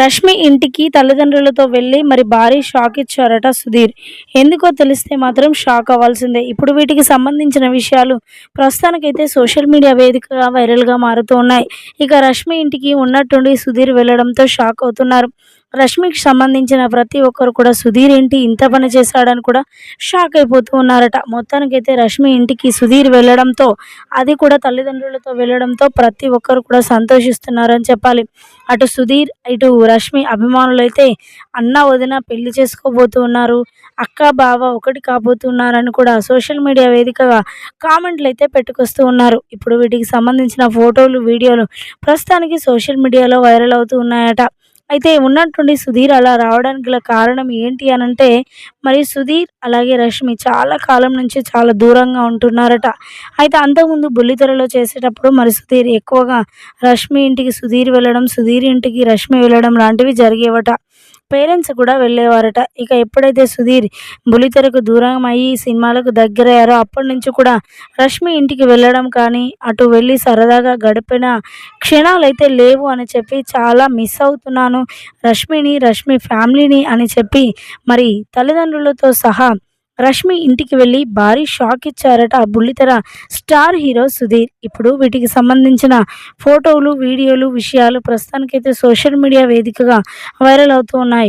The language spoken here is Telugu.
రష్మి ఇంటికి తల్లిదండ్రులతో వెళ్ళి మరి భారీ షాక్ ఇచ్చారట సుధీర్. ఎందుకో తెలిస్తే మాత్రం షాక్ అవ్వాల్సిందే. ఇప్పుడు వీటికి సంబంధించిన విషయాలు ప్రస్తుతానికైతే సోషల్ మీడియా వేదికగా వైరల్గా మారుతూ ఉన్నాయి. ఇక రష్మి ఇంటికి ఉన్నట్టుండి సుధీర్ వెళ్ళడంతో షాక్ అవుతున్నారు. రష్మికి సంబంధించిన ప్రతి ఒక్కరు కూడా సుధీర్ ఏంటి ఇంత పని చేశాడని కూడా షాక్ అయిపోతూ ఉన్నారట. మొత్తానికైతే రష్మి ఇంటికి సుధీర్ వెళ్ళడంతో అది కూడా తల్లిదండ్రులతో వెళ్ళడంతో ప్రతి ఒక్కరు కూడా సంతోషిస్తున్నారని చెప్పాలి. అటు సుధీర్ ఇటు రష్మి అభిమానులైతే అన్న వదిన పెళ్ళి చేసుకోబోతూ ఉన్నారు. అక్క బావ ఒకటి కాబోతున్నారని కూడా సోషల్ మీడియా వేదికగా కామెంట్లు అయితే పెట్టుకొస్తూ ఉన్నారు. ఇప్పుడు వీటికి సంబంధించిన ఫోటోలు వీడియోలు ప్రస్తుతానికి సోషల్ మీడియాలో వైరల్ అవుతూ ఉన్నాయట. అయితే ఉన్నట్టుండి సుధీర్ అలా రావడానికి గల కారణం ఏంటి అనంటే మరి సుధీర్ అలాగే రష్మి చాలా కాలం నుంచి చాలా దూరంగా ఉంటున్నారట. అయితే అంతకుముందు బుల్లితెరలో చేసేటప్పుడు మరి సుధీర్ ఎక్కువగా రష్మి ఇంటికి సుధీర్ వెళ్ళడం సుధీర్ ఇంటికి రష్మి వెళ్ళడం లాంటివి జరిగేవట. పేరెంట్స్ కూడా వెళ్ళేవారట. ఇక ఎప్పుడైతే సుధీర్ బులితెరకు దూరం అయ్యి సినిమాలకు దగ్గరయ్యారో అప్పటి నుంచి కూడా రష్మి ఇంటికి వెళ్ళడం కానీ అటు వెళ్ళి సరదాగా గడిపిన క్షణాలైతే లేవు అని చెప్పి చాలా మిస్ అవుతున్నాను. రష్మిని రష్మి ఫ్యామిలీని అని చెప్పి మరి తల్లిదండ్రులతో సహా రష్మి ఇంటికి వెళ్ళి భారీ షాక్ ఇచ్చారట ఆ బుల్లితెర స్టార్ హీరో సుధీర్. ఇప్పుడు వీటికి సంబంధించిన ఫోటోలు వీడియోలు విషయాలు ప్రస్తుతానికైతే సోషల్ మీడియా వేదికగా వైరల్ అవుతూ ఉన్నాయి.